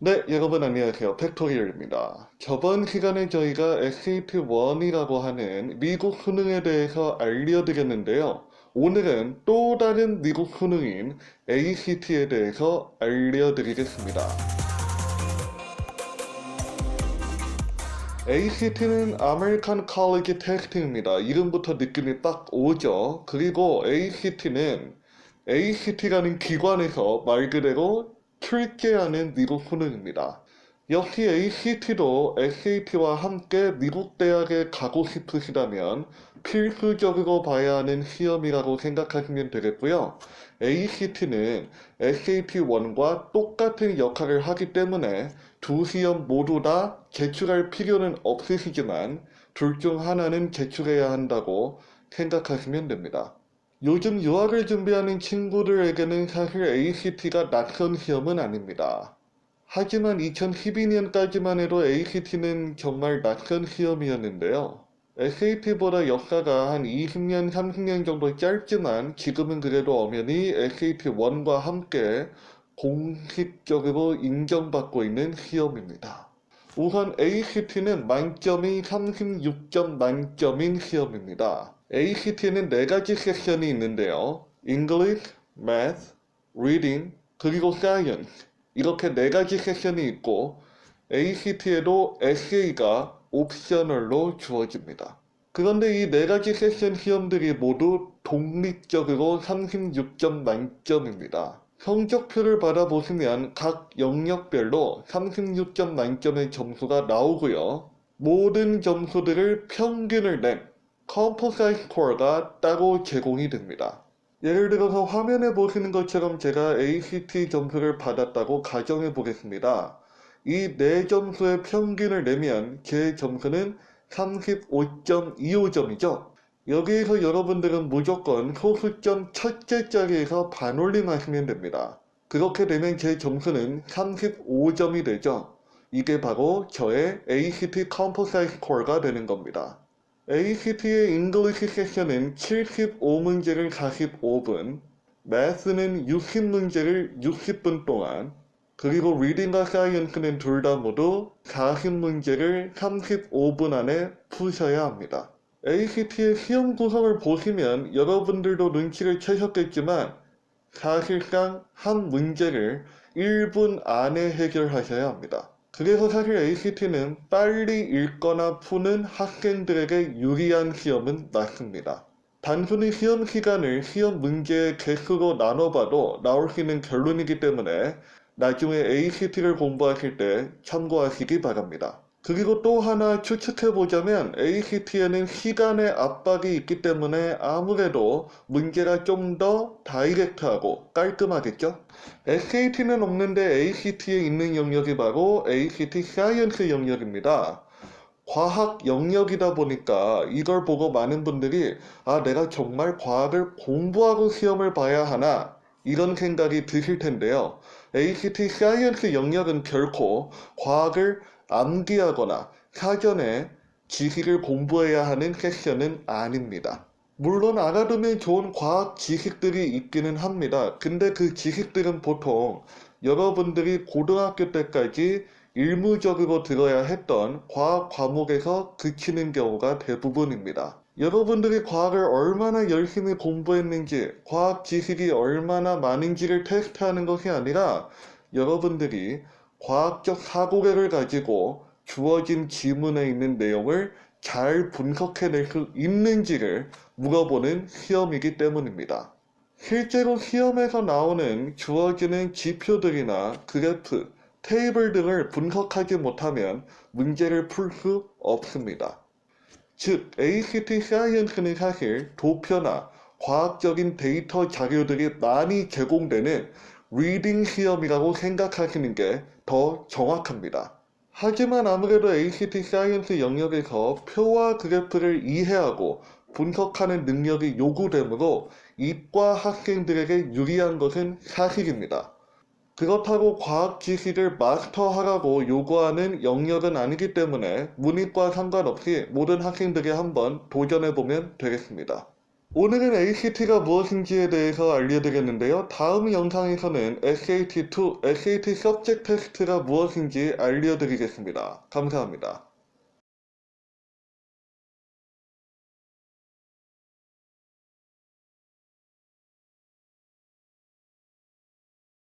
네, 여러분 안녕하세요. 팩토리얼입니다. 저번 시간에 저희가 SAT-1이라고 하는 미국 수능에 대해서 알려드렸는데요. 오늘은 또 다른 미국 수능인 ACT에 대해서 알려드리겠습니다. ACT는 American College Test입니다. 이름부터 느낌이 딱 오죠. 그리고 ACT는 ACT라는 기관에서 말 그대로 출제하는 미국 수능입니다. 역시 ACT도 SAT와 함께 미국 대학에 가고 싶으시다면 필수적으로 봐야 하는 시험이라고 생각하시면 되겠고요. ACT는 SAT1과 똑같은 역할을 하기 때문에 두 시험 모두 다 제출할 필요는 없으시지만 둘 중 하나는 제출해야 한다고 생각하시면 됩니다. 요즘 유학을 준비하는 친구들에게는 사실 ACT가 낯선 시험은 아닙니다. 하지만 2012년까지만 해도 ACT는 정말 낯선 시험이었는데요. SAT보다 역사가 한 20년, 30년 정도 짧지만 지금은 그래도 엄연히 SAT1과 함께 공식적으로 인정받고 있는 시험입니다. 우선 ACT는 만점이 36점 만점인 시험입니다. ACT는 네 가지 섹션이 있는데요. English, Math, Reading, 그리고 Science. 이렇게 네 가지 섹션이 있고 ACT에도 SA가 옵셔널로 주어집니다. 그런데 이 네 가지 세션 시험들이 모두 독립적으로 36점 만점입니다. 성적표를 받아보시면 각 영역별로 36점 만점의 점수가 나오고요. 모든 점수들을 평균을 낸 컴포사이 스코어가 따로 제공이 됩니다. 예를 들어서 화면에 보시는 것처럼 제가 ACT 점수를 받았다고 가정해 보겠습니다. 이네 점수의 평균을 내면 제 점수는 35.25점이죠. 여기에서 여러분들은 무조건 소수점 첫째 자리에서 반올림 하시면 됩니다. 그렇게 되면 제 점수는 35점이 되죠. 이게 바로 저의 ACT 컴포사이 스코어가 되는 겁니다. ACT의 잉글리시 세션은 75문제를 45분, 매스는 60문제를 60분 동안, 그리고 리딩과 사이언스는 둘 다 모두 40문제를 35분 안에 푸셔야 합니다. ACT의 시험 구성을 보시면 여러분들도 눈치를 채셨겠지만 사실상 한 문제를 1분 안에 해결하셔야 합니다. 그래서 사실 ACT는 빨리 읽거나 푸는 학생들에게 유리한 시험은 맞습니다. 단순히 시험 시간을 시험 문제의 개수로 나눠봐도 나올 수 있는 결론이기 때문에 나중에 ACT를 공부하실 때 참고하시기 바랍니다. 그리고 또 하나 추측해보자면 ACT에는 시간의 압박이 있기 때문에 아무래도 문제가 좀 더 다이렉트하고 깔끔하겠죠? SAT는 없는데 ACT에 있는 영역이 바로 ACT 사이언스 영역입니다. 과학 영역이다 보니까 이걸 보고 많은 분들이 아, 내가 정말 과학을 공부하고 시험을 봐야 하나 이런 생각이 드실 텐데요. ACT 사이언스 영역은 결코 과학을 암기하거나 사전에 지식을 공부해야 하는 세션은 아닙니다. 물론 알아두면 좋은 과학 지식들이 있기는 합니다. 근데 그 지식들은 보통 여러분들이 고등학교 때까지 일무적으로 들어야 했던 과학 과목에서 그치는 경우가 대부분입니다. 여러분들이 과학을 얼마나 열심히 공부했는지, 과학 지식이 얼마나 많은지를 테스트하는 것이 아니라 여러분들이 과학적 사고력을 가지고 주어진 지문에 있는 내용을 잘 분석해낼 수 있는지를 물어보는 시험이기 때문입니다. 실제로 시험에서 나오는 주어지는 지표들이나 그래프, 테이블 등을 분석하지 못하면 문제를 풀 수 없습니다. 즉, ACT 사이언스는 사실 도표나 과학적인 데이터 자료들이 많이 제공되는 리딩 시험이라고 생각하시는 게 더 정확합니다. 하지만 아무래도 ACT 사이언스 영역에서 표와 그래프를 이해하고 분석하는 능력이 요구되므로 이과 학생들에게 유리한 것은 사실입니다. 그렇다고 과학 지식을 마스터하라고 요구하는 영역은 아니기 때문에 문이과 상관없이 모든 학생들이 한번 도전해보면 되겠습니다. 오늘은 ACT가 무엇인지에 대해서 알려드렸는데요. 다음 영상에서는 SAT2, SAT Subject Test가 무엇인지 알려드리겠습니다. 감사합니다.